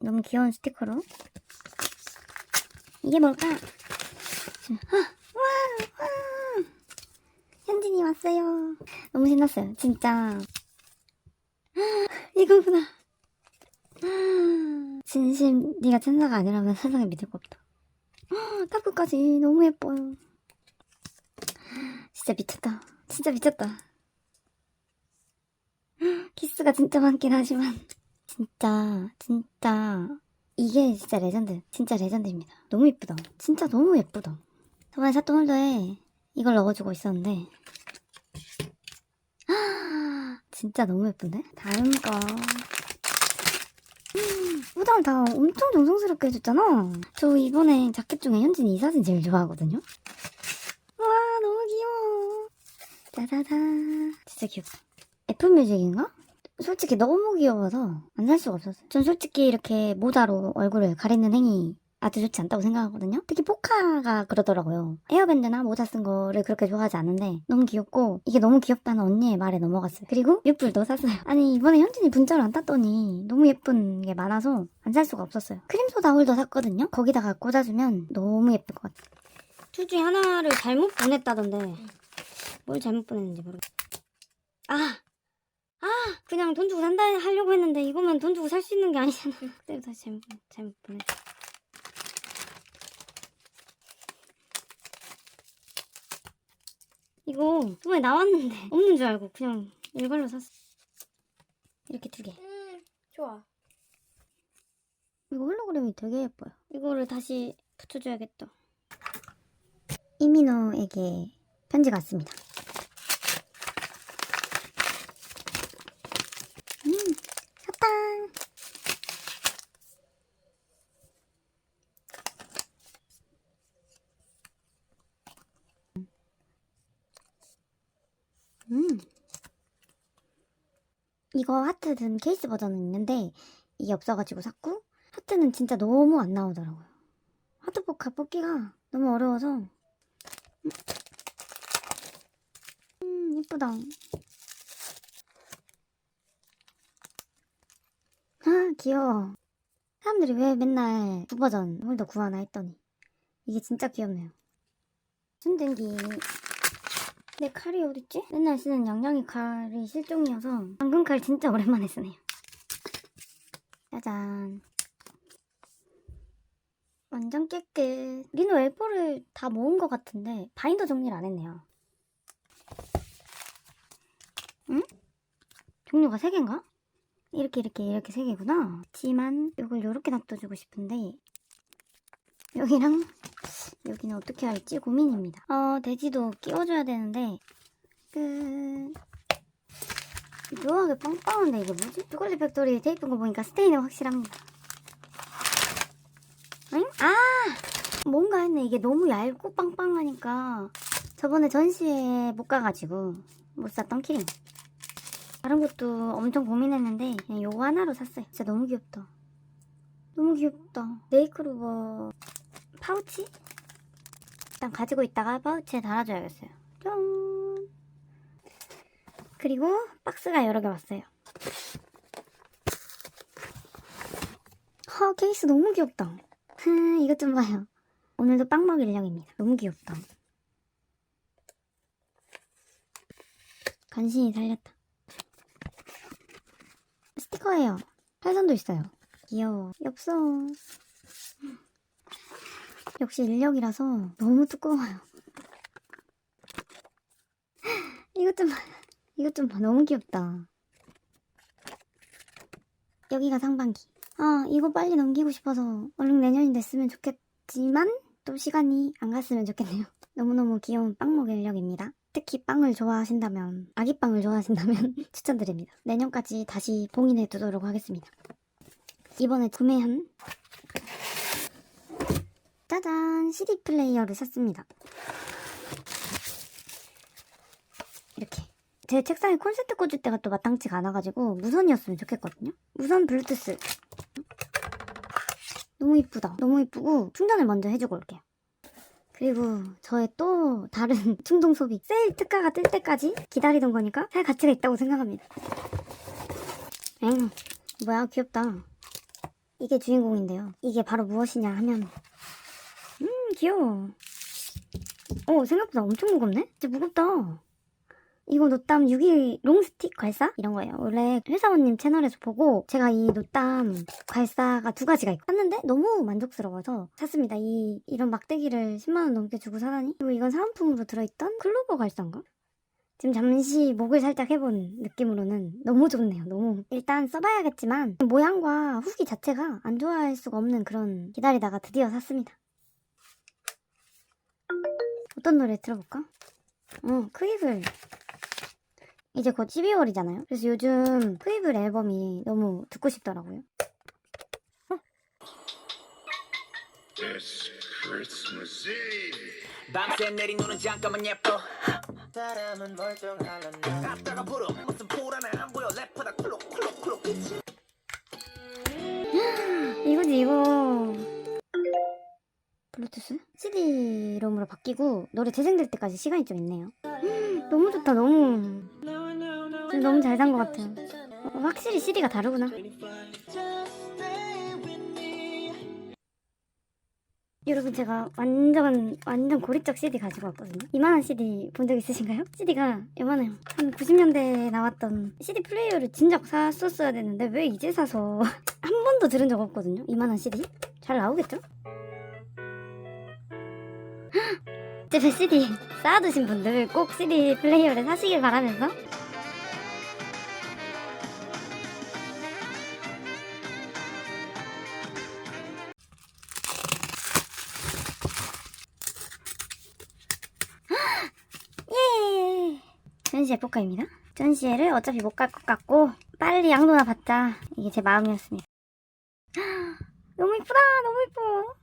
너무 귀여운 스티커로 이게 뭘까? 아, 와, 와. 현진이 왔어요. 너무 신났어요. 진짜. 이거구나. 진심 네가 천사가 아니라면 세상에 믿을 거 없다. 타프까지 너무 예뻐요. 진짜 미쳤다. 진짜 미쳤다. 키스가 진짜 많긴 하지만 진짜 진짜 이게 진짜 레전드. 진짜 레전드입니다. 너무 예쁘다. 진짜 너무 예쁘다. 저번에 샀던 홀더에 이걸 넣어주고 있었는데 진짜 너무 예쁜데? 다음 거 음, 포장을 다 엄청 정성스럽게 해줬잖아. 저 이번에 자켓 중에 현진이 이 사진 제일 좋아하거든요. 짜자잔. 진짜 귀엽다. 애플 뮤직인가? 솔직히 너무 귀여워서 안 살 수가 없었어요. 전 솔직히 이렇게 모자로 얼굴을 가리는 행위 아주 좋지 않다고 생각하거든요. 특히 포카가 그러더라고요. 에어밴드나 모자 쓴 거를 그렇게 좋아하지 않는데 너무 귀엽고 이게 너무 귀엽다는 언니의 말에 넘어갔어요. 그리고 육불도 샀어요. 아니 이번에 현진이 분짜를 안 땄더니 너무 예쁜 게 많아서 안 살 수가 없었어요. 크림소다 홀도 샀거든요. 거기다가 꽂아주면 너무 예쁠 것 같아요. 둘 중에 하나를 잘못 보냈다던데 뭘 잘못 보냈는지 모르겠어. 아! 아! 그냥 돈 주고 산다 하려고 했는데 이거면 돈 주고 살 수 있는 게 아니잖아. 그때부터 잘못, 잘못 보냈어. 이거 저번에 나왔는데 없는 줄 알고 그냥 일괄로 샀어. 이렇게 두 개. 음, 좋아. 이거 홀로그램이 되게 예뻐요. 이거를 다시 붙여줘야겠다. 이민호에게 편지가 왔습니다. 음, 사탕. 음. 이거 하트 든 케이스 버전은 있는데 이게 없어가지고 샀고 하트는 진짜 너무 안 나오더라고요. 하트 포카 뽑기가 너무 어려워서. 음, 음, 예쁘다. 아, 귀여워. 사람들이 왜 맨날 두 버전 홀더 구하나 했더니 이게 진짜 귀엽네요. 순댕기. 내 칼이 어딨지? 맨날 쓰는 양양이 칼이 실종이어서 방금 칼 진짜 오랜만에 쓰네요. 짜잔. 완전 깨끗. 리노 A4를 다 모은 것 같은데 바인더 정리를 안 했네요. 응? 종류가 3개인가? 이렇게 이렇게 이렇게 3개구나. 하지만 이걸 이렇게 놔둬주고 싶은데 여기랑 여기는 어떻게 할지 고민입니다. 어, 돼지도 끼워줘야 되는데 끝. 묘하게 빵빵한데 이게 뭐지? 초콜릿 팩토리 테이프인 거 보니까 스테인은 확실합니다. 응? 아! 뭔가 했네. 이게 너무 얇고 빵빵하니까 저번에 전시회 못 가가지고 못 샀던 키링. 다른 것도 엄청 고민했는데 그냥 요거 하나로 샀어요. 진짜 너무 귀엽다. 너무 귀엽다. 네이크로버 파우치? 일단 가지고 있다가 파우치에 달아줘야겠어요. 짠! 그리고 박스가 여러 개 왔어요. 아, 케이스 너무 귀엽다. 흠, 이것 좀 봐요. 오늘도 빵 먹일 예정입니다. 너무 귀엽다. 간신히 살렸다. 스티커예요. 팔선도 있어요. 귀여워. 엽서. 역시 인력이라서 너무 두꺼워요. 이것 좀 봐. 이것 좀 봐. 너무 귀엽다. 여기가 상반기. 아, 이거 빨리 넘기고 싶어서 얼른 내년이 됐으면 좋겠지만 또 시간이 안 갔으면 좋겠네요. 너무너무 귀여운 빵 먹일력입니다. 특히 빵을 좋아하신다면, 아기빵을 좋아하신다면 추천드립니다. 내년까지 다시 봉인해 두도록 하겠습니다. 이번에 구매한 짜잔! CD 플레이어를 샀습니다. 이렇게. 제 책상에 콘센트 꽂을 때가 또 마땅치가 않아가지고 무선이었으면 좋겠거든요. 무선 블루투스. 너무 이쁘다. 너무 이쁘고 충전을 먼저 해주고 올게요. 그리고 저의 또 다른 충동 소비 세일 특가가 뜰 때까지 기다리던 거니까 살 가치가 있다고 생각합니다. 엥 뭐야 귀엽다. 이게 주인공인데요. 이게 바로 무엇이냐 하면 음 귀여워. 오 생각보다 엄청 무겁네? 진짜 무겁다. 이거 노땀 6일 롱스틱 괄사? 이런 거예요. 원래 회사원님 채널에서 보고 제가 이 노땀 괄사가 두 가지가 있고 샀는데 너무 만족스러워서 샀습니다. 이, 이런 막대기를 10만원 넘게 주고 사다니. 그리고 이건 사은품으로 들어있던 클로버 괄사인가? 지금 잠시 목을 살짝 해본 느낌으로는 너무 좋네요. 너무. 일단 써봐야겠지만 모양과 후기 자체가 안 좋아할 수가 없는 그런 기다리다가 드디어 샀습니다. 어떤 노래 들어볼까? 어, 크이블. 이제 곧 12월이잖아요. 그래서 요즘 크이블 앨범이 너무 듣고 싶더라고요. Eve. 밤새 내린 눈은 잠깐만 예뻐 사람은 멀쩡할란다 갔다가 부름 무슨 보라는 안 보여 래퍼다 쿨룩 쿨룩 그치 이거지 이거 블루투스? CD롬으로 바뀌고 노래 재생될 때까지 시간이 좀 있네요. 음, 너무 좋다 너무. 지금 너무 잘 산 것 같아요. 어, 확실히 CD가 다르구나. 여러분 제가 완전 완전 고리적 CD 가지고 왔거든요. 이만한 CD 본 적 있으신가요? CD가 요만해요. 한 90년대에 나왔던 CD 플레이어를 진작 샀었어야 되는데 왜 이제 사서 한 번도 들은 적 없거든요? 이만한 CD 잘 나오겠죠? 집에 CD 쌓아두신 분들 꼭 CD 플레이어를 사시길 바라면서. 예! 전시회 포카입니다. 전시회를 어차피 못 갈 것 같고 빨리 양도나 받자. 이게 제 마음이었습니다. 너무 이쁘다! 너무 이뻐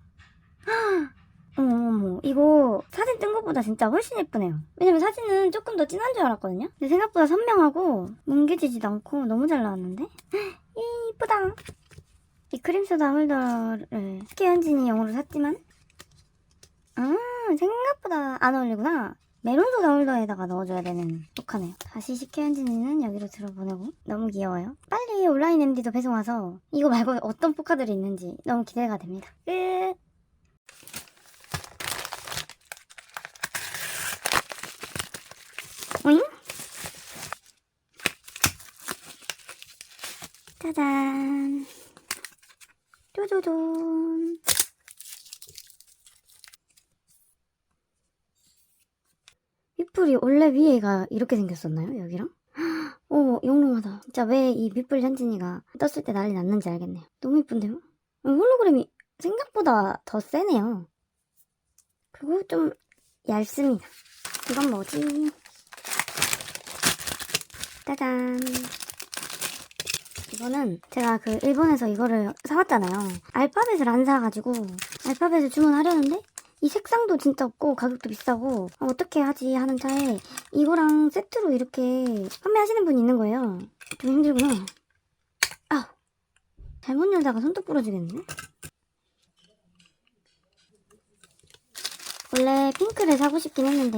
어머머머 이거 사진 뜬 것보다 진짜 훨씬 예쁘네요. 왜냐면 사진은 조금 더 진한 줄 알았거든요? 근데 생각보다 선명하고 뭉개지지도 않고 너무 잘 나왔는데? 이 이쁘다. 이 크림소다 홀더를 스케 현진이 용으로 샀지만? 아 생각보다 안 어울리구나. 메론소다 홀더에다가 넣어줘야 되는 똑하네요. 다시 시케 현진이는 여기로 들어보내고. 너무 귀여워요. 빨리 온라인 MD도 배송 와서 이거 말고 어떤 포카들이 있는지 너무 기대가 됩니다. 끝 오잉? 짜잔. 쪼조존. 윗불이 원래 위에가 이렇게 생겼었나요? 여기랑? 오, 영롱하다. 진짜 왜이 밑불 현진이가 떴을 때 난리 났는지 알겠네요. 너무 이쁜데요? 어, 홀로그램이 생각보다 더 세네요. 그리고 좀 얇습니다. 이건 뭐지? 짜잔. 이거는 제가 그 일본에서 이거를 사왔잖아요. 알파벳을 안 사가지고 알파벳을 주문하려는데 이 색상도 진짜 없고 가격도 비싸고 아, 어떻게 하지 하는 차에 이거랑 세트로 이렇게 판매하시는 분이 있는 거예요. 좀 힘들구나. 아 잘못 열다가 손톱 부러지겠네. 원래 핑크를 사고 싶긴 했는데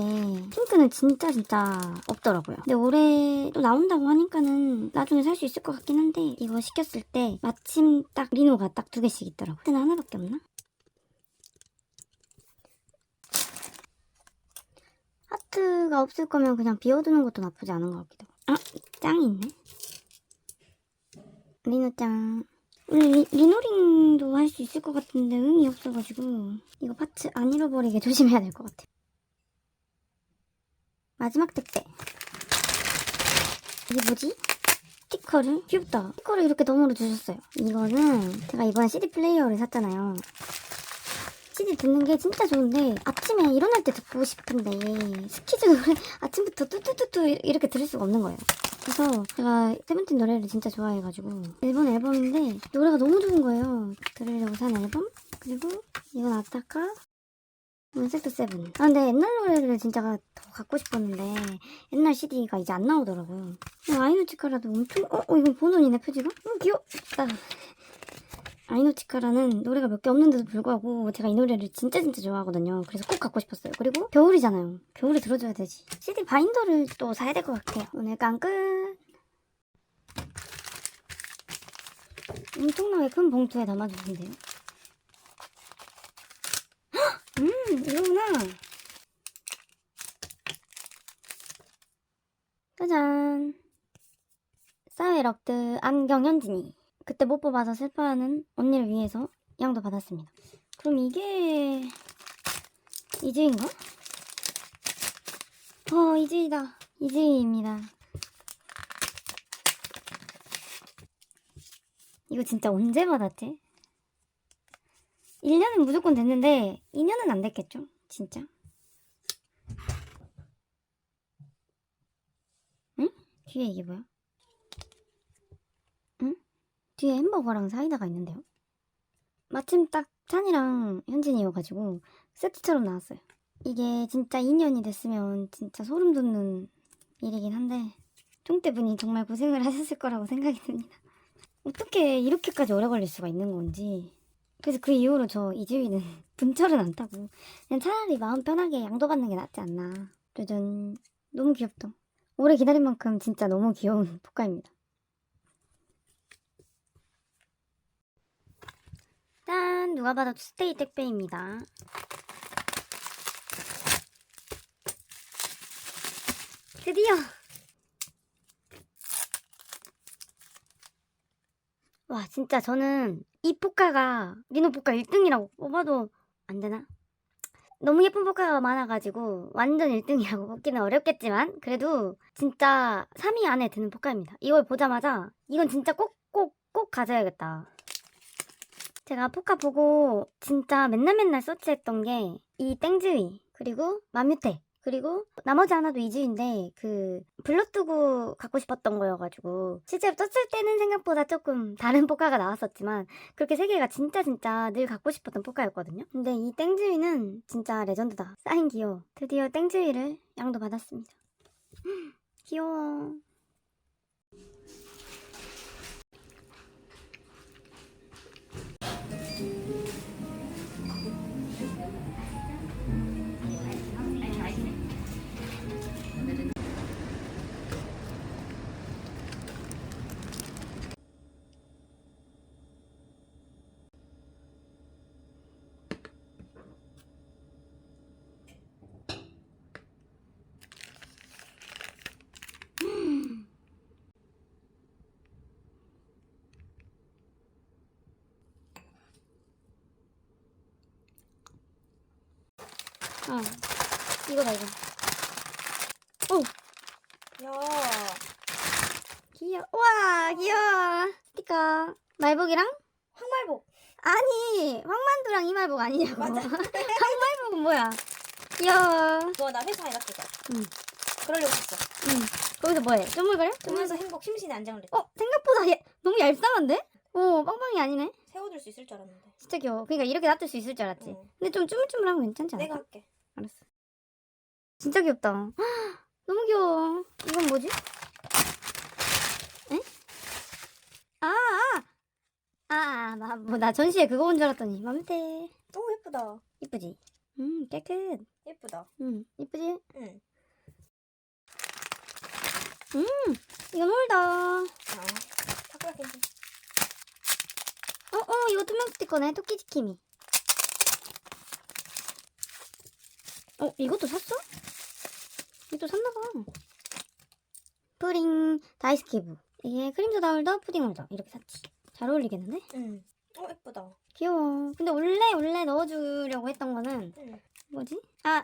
핑크는 진짜 진짜 없더라고요. 근데 올해 또 나온다고 하니까는 나중에 살 수 있을 것 같긴 한데 이거 시켰을 때 마침 딱 리노가 딱 두 개씩 있더라고요. 하나 하나밖에 없나? 하트가 없을 거면 그냥 비워두는 것도 나쁘지 않은 것 같기도 하고. 아 짱이 있네. 리노 짱. 원래 리, 리노링도 할 수 있을 것 같은데 응이 없어가지고 이거 파츠 안 잃어버리게 조심해야 될 것 같아요. 마지막 택배. 이게 뭐지? 스티커를? 귀엽다. 스티커를 이렇게 덤으로 주셨어요. 이거는 제가 이번에 CD 플레이어를 샀잖아요. CD 듣는 게 진짜 좋은데 아침에 일어날 때 듣고 싶은데 스키즈 노래 아침부터 뚜뚜뚜뚜 이렇게 들을 수가 없는 거예요. 그래서 제가 세븐틴 노래를 진짜 좋아해가지고 일본 앨범인데 노래가 너무 좋은 거예요. 들으려고 산 앨범 그리고 이건 아타카 섹터 세븐. 아 근데 옛날 노래를 진짜 더 갖고 싶었는데 옛날 CD가 이제 안 나오더라고요. 아이누치카라도 엄청 어, 어 이건 본원이네 표지가? 음 귀엽다. 아 이노치카라는 노래가 몇 개 없는데도 불구하고 제가 이 노래를 진짜 진짜 좋아하거든요. 그래서 꼭 갖고 싶었어요. 그리고 겨울이잖아요. 겨울에 들어줘야 되지. CD 바인더를 또 사야 될 것 같아요. 오늘 깡 끝. 엄청나게 큰 봉투에 담아주신대요. 헉! 음, 이거구나. 짜잔. 사회럭드 안경 현진이. 그때 못 뽑아서 슬퍼하는 언니를 위해서 양도 받았습니다. 그럼 이게 이즈인가? 어 이즈이다. 이즈이입니다. 이거 진짜 언제 받았지? 1년은 무조건 됐는데 2년은 안 됐겠죠? 진짜. 응? 뒤에 이게 뭐야? 응? 뒤에 햄버거랑 사이다가 있는데요? 마침 딱 찬이랑 현진이여가지고 세트처럼 나왔어요. 이게 진짜 2년이 됐으면 진짜 소름 돋는 일이긴 한데 쫑대분이 정말 고생을 하셨을 거라고 생각이 듭니다. 어떻게 이렇게까지 오래 걸릴 수가 있는 건지 그래서 그 이후로 저 이주희는 분철은 안 타고 그냥 차라리 마음 편하게 양도받는 게 낫지 않나 짜잔 너무 귀엽다 오래 기다린 만큼 진짜 너무 귀여운 포카입니다 짠 누가 봐도 스테이 택배입니다 드디어 와 진짜 저는 이 포카가 리노 포카 1등이라고 뽑아도 안 되나? 너무 예쁜 포카가 많아가지고 완전 1등이라고 뽑기는 어렵겠지만 그래도 진짜 3위 안에 드는 포카입니다. 이걸 보자마자 이건 진짜 꼭 꼭 꼭 가져야겠다. 제가 포카 보고 진짜 맨날 맨날 서치했던 게 이 땡즈위 그리고 마뮤테 그리고 나머지 하나도 이즈인데 그 블러투구 갖고 싶었던 거여가지고 실제로 떴을 때는 생각보다 조금 다른 포카가 나왔었지만 그렇게 세 개가 진짜 진짜 늘 갖고 싶었던 포카였거든요. 근데 이 땡즈위는 진짜 레전드다. 사인 귀여워. 드디어 땡즈위를 양도 받았습니다. 귀여워. 어. 이거 봐, 이거. 오! 야, 귀여워. 와, 귀여워. 스티커. 말복이랑? 황말복. 아니, 황만두랑 이말복 아니냐고. 맞아. 황말복은 뭐야? 귀여워. 너나 회사에 맡기자. 응. 그러려고 했어. 응. 거기서 뭐해? 쪼물거려? 보면서 행복 심신의 안정을 냈 어, 생각보다 얘, 너무 얄쌍한데? 오, 빵빵이 아니네? 세워둘 수 있을 줄 알았는데. 진짜 귀여워. 그러니까 이렇게 놔둘 수 있을 줄 알았지. 응. 근데 좀 쭈물쭈물하면 괜찮지 않을까? 내가 할게. 알았어. 진짜 귀엽다. 너무 귀여워. 이건 뭐지? 에? 아, 아! 아, 나, 뭐, 나 전시회 그거 온 줄 알았더니. 맘대. 오, 예쁘다. 이쁘지? 음, 깨끗. 예쁘다. 음, 이쁘지? 응. 이건 홀더. 아, 타코야키. 어, 어, 이거 투명 스티커네. 토끼 지킴이. 어, 이것도 샀어? 이것도 샀나봐. 푸딩 다이스키브. 이게 크림소다 홀더, 푸딩 홀더. 이렇게 샀지. 잘 어울리겠는데? 응. 어, 예쁘다. 귀여워. 근데 원래, 원래 넣어주려고 했던 거는, 응. 뭐지? 아,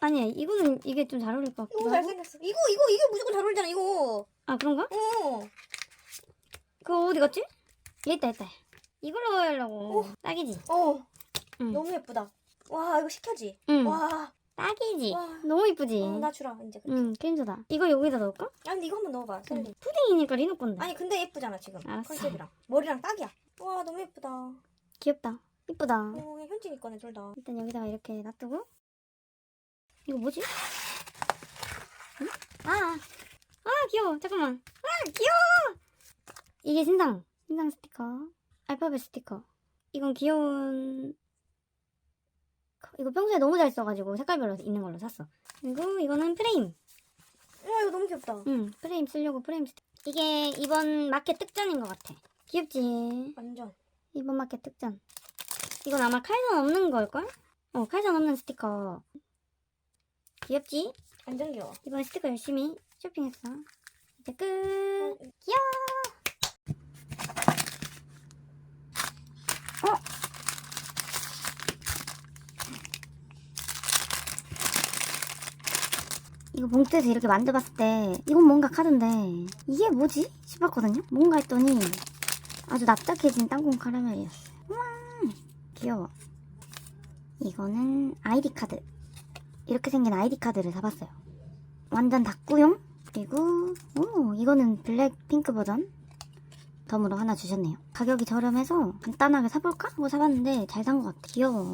아니야. 이거는, 이게 좀 잘 어울릴 것 같기도 이거 하고. 잘생겼어. 이거, 이거, 이게 무조건 잘 어울리잖아, 이거. 아, 그런가? 어. 그거 어디 갔지? 얘 있다, 있다. 이걸로 하려고. 딱이지? 어. 응. 너무 예쁘다. 와, 이거 시켜지. 응. 와. 딱이지? 와. 너무 이쁘지? 어, 나 주라, 이제. 응, 크림소다. 이거 여기다 넣을까? 아, 근데 이거 한번 넣어봐, 셀리. 푸딩이니까 리노 건데. 아니, 근데 예쁘잖아, 지금. 알았어. 컨셉이랑. 머리랑 딱이야. 와, 너무 예쁘다. 귀엽다. 이쁘다. 어, 현진이 거네, 둘 다. 일단 여기다가 이렇게 놔두고. 이거 뭐지? 응? 아, 아 귀여워. 잠깐만. 아 귀여워. 이게 신상. 신상 스티커. 알파벳 스티커. 이건 귀여운 이거 평소에 너무 잘 써가지고 색깔별로 있는 걸로 샀어. 그리고 이거는 프레임. 와 이거 너무 귀엽다. 응, 프레임 쓰려고 프레임 스틱. 이게 이번 마켓 특전인 것 같아. 귀엽지? 완전. 이번 마켓 특전. 이건 아마 칼선 없는 걸걸? 어, 칼선 없는 스티커. 귀엽지? 완전 귀여워. 이번 스티커 열심히 쇼핑했어. 이제 끝. 귀여워. 어? 이거 봉투에서 이렇게 만져봤을 때 이건 뭔가 카드인데 이게 뭐지? 싶었거든요? 뭔가 했더니 아주 납작해진 땅콩 카라멜이었어요. 우와 귀여워. 이거는 아이디 카드. 이렇게 생긴 아이디 카드를 사봤어요. 완전 닭구용 그리고 오 이거는 블랙 핑크 버전 덤으로 하나 주셨네요 가격이 저렴해서 간단하게 사볼까 하고 사봤는데 잘 산 것 같아 귀여워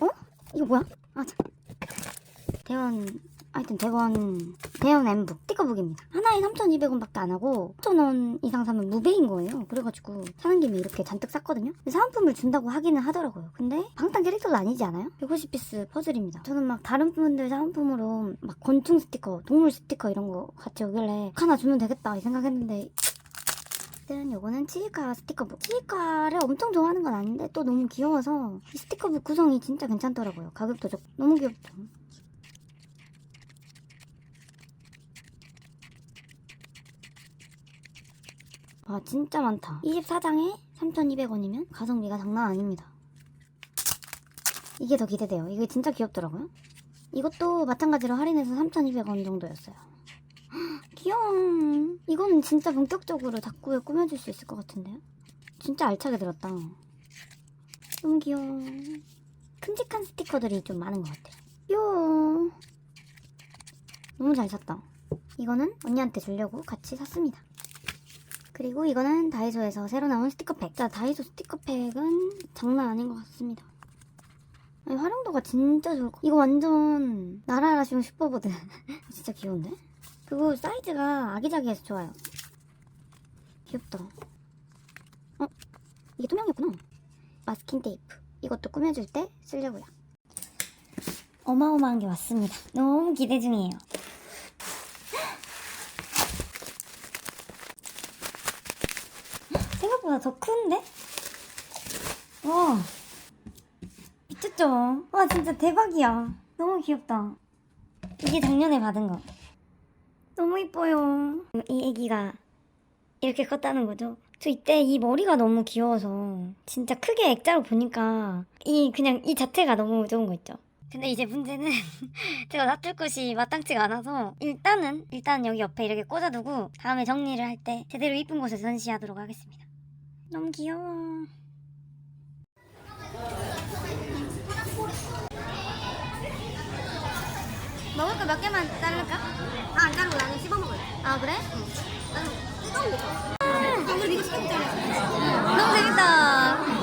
어? 이거 뭐야? 아 참. 대원 하여튼 대원 대원 엠북 스티커북입니다. 하나에 3,200원밖에 안 하고 1,000원 이상 사면 무배인 거예요. 그래가지고 사는 김에 이렇게 잔뜩 샀거든요. 사은품을 준다고 하기는 하더라고요. 근데 방탄 캐릭터도 아니지 않아요? 150피스 퍼즐입니다. 저는 막 다른 분들 사은품으로 막 곤충 스티커 동물 스티커 이런 거 같이 오길래 하나 주면 되겠다 이 생각했는데 는 요거는 치즈카 스티커북. 치즈카를 엄청 좋아하는 건 아닌데 또 너무 귀여워서 이 스티커북 구성이 진짜 괜찮더라고요. 가격도 좋고. 너무 귀엽죠 와 진짜 많다. 24장에 3,200원이면 가성비가 장난 아닙니다. 이게 더 기대돼요. 이게 진짜 귀엽더라고요. 이것도 마찬가지로 할인해서 3,200원 정도였어요. 헉, 귀여워 이거는 진짜 본격적으로 닭구에 꾸며줄 수 있을 것 같은데요? 진짜 알차게 들었다. 너무 귀여워. 큼직한 스티커들이 좀 많은 것 같아요. 귀여워. 너무 잘 샀다. 이거는 언니한테 주려고 같이 샀습니다 그리고 이거는 다이소에서 새로 나온 스티커팩. 자, 다이소 스티커팩은 장난 아닌 것 같습니다. 아니, 활용도가 진짜 거. 이거 완전 나라라시온 슈퍼보드. 진짜 귀여운데? 그리고 사이즈가 아기자기해서 좋아요. 귀엽다. 어? 이게 투명이었구나. 마스킹 테이프. 이것도 꾸며줄 때 쓰려고요. 어마어마한 게 왔습니다. 너무 기대 중이에요. 생각보다 더 큰데? 와 미쳤죠? 와 진짜 대박이야. 너무 귀엽다. 이게 작년에 받은 거. 너무 이뻐요. 이 애기가 이렇게 컸다는 거죠? 저 이때 이 머리가 너무 귀여워서 진짜 크게 액자로 보니까 이 그냥 이 자체가 너무 좋은 거 있죠? 근데 이제 문제는 제가 놔둘 곳이 마땅치가 않아서 일단은 일단 여기 옆에 이렇게 꽂아두고 다음에 정리를 할 때 제대로 이쁜 곳에 전시하도록 하겠습니다 너무 귀여워. 먹을 거 몇 개만 자를까? 아, 안 자르고 나는 씹어 먹을래. 아 그래? 나는 뜨거운 게 좋아. 아, 그럼 이거 시켰잖아. 너무 재밌다.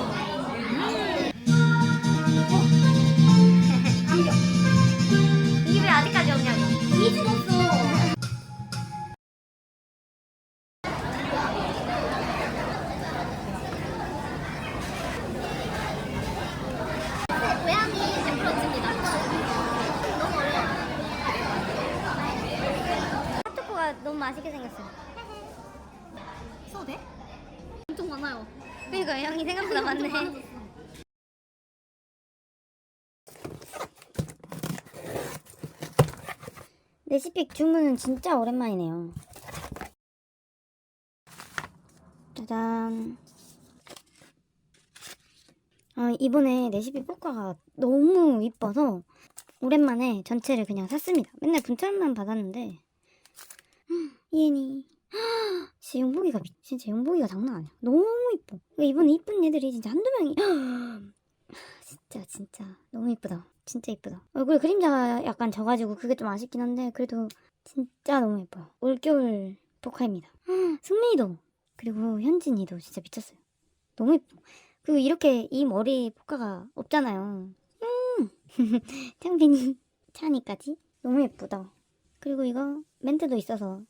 레시픽 주문은 진짜 오랜만이네요. 짜잔. 아, 이번에 레시피 포카가 너무 이뻐서 오랜만에 전체를 그냥 샀습니다. 맨날 분철만 받았는데 이엔이 진짜 미, 진짜 용복이가 장난 아니야. 너무 이뻐. 이번에 이쁜 애들이 진짜 한두 명이 진짜 진짜 너무 이쁘다. 진짜 이쁘다. 얼굴 그림자가 약간 져가지고 그게 좀 아쉽긴 한데 그래도 진짜 너무 예뻐요. 올겨울 포카입니다. 승민이도 그리고 현진이도 진짜 미쳤어요. 너무 예뻐. 그리고 이렇게 이 머리 포카가 없잖아요. 음. 창빈이 차니까지 너무 예쁘다. 그리고 이거 멘트도 있어서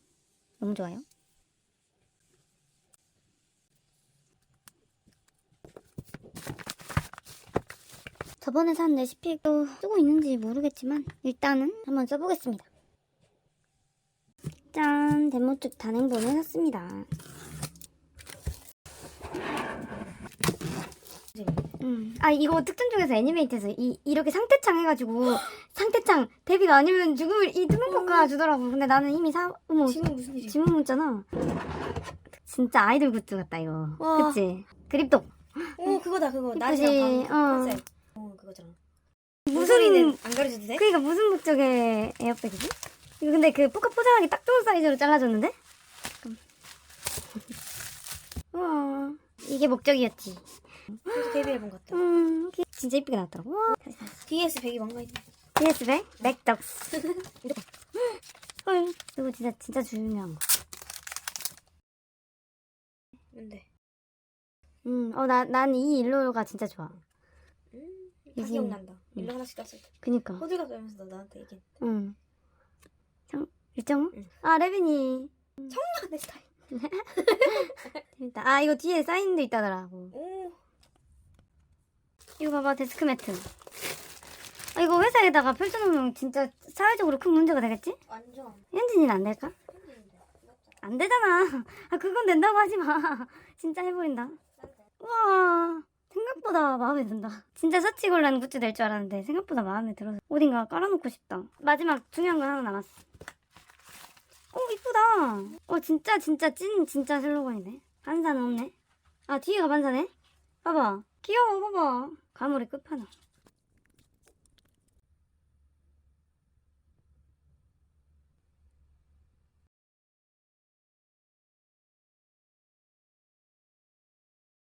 너무 좋아요. 저번에 산 레시피도 쓰고 있는지 모르겠지만 일단은 한번 써보겠습니다. 짠! 데모축 단행본을 샀습니다. 음. 아 이거 특전 쪽에서 애니메이트에서 이 이렇게 상태창 해가지고 상태창 데뷔가 아니면 죽음을 이 투명포카 주더라고. 근데 나는 이미 사 어머 지금 무슨 일이야? 지문 묻잖아. 진짜 아이돌 굿즈 같다 이거. 와. 그치? 그립톡. 오 그거다 그거? 낮이랑 밤 어. 컨셉. 어 그거잖아. 무슨 소리는 안 가르쳐도 돼? 그러니까 무슨 목적의 에어백이지? 이거 근데 그 포카 포장하기 딱 좋은 사이즈로 잘라줬는데? 우와 이게 목적이었지. 진짜 데뷔 앨범 같다. 음 진짜 이쁘게 나왔더라고. 와. DS 100이 뭔가 있네. DS백 맥덕스. 헐 이거 진짜 진짜 중요한 거. 뭔데? 음어나 난 이 일로가 진짜 좋아. 음, 다 이진. 기억난다. 일로 하나씩 땄을 때. 그니까. 호들갑 떨면서 너 나한테 얘기해. 응. 장 일정우? 응. 아 레빈이. 아, 내 스타일. 재밌다. 아 이거 뒤에 사인도 있다더라고. 오. 이거 봐봐 데스크 매트. 아 이거 회사에다가 펼쳐놓으면 진짜 사회적으로 큰 문제가 되겠지? 완전. 현진이는 안 될까? 안 되잖아. 아 그건 된다고 하지 마. 진짜 해버린다. 우와 생각보다 마음에 든다. 진짜 사치 골란 굿즈 될 줄 알았는데 생각보다 마음에 들어서 어딘가 깔아놓고 싶다. 마지막 중요한 건 하나 남았어. 어 이쁘다. 어 진짜 진짜 찐 진짜 슬로건이네. 반사는 없네. 아 뒤에가 반사네. 봐봐. 귀여워 봐봐. 가물이 끝판왕.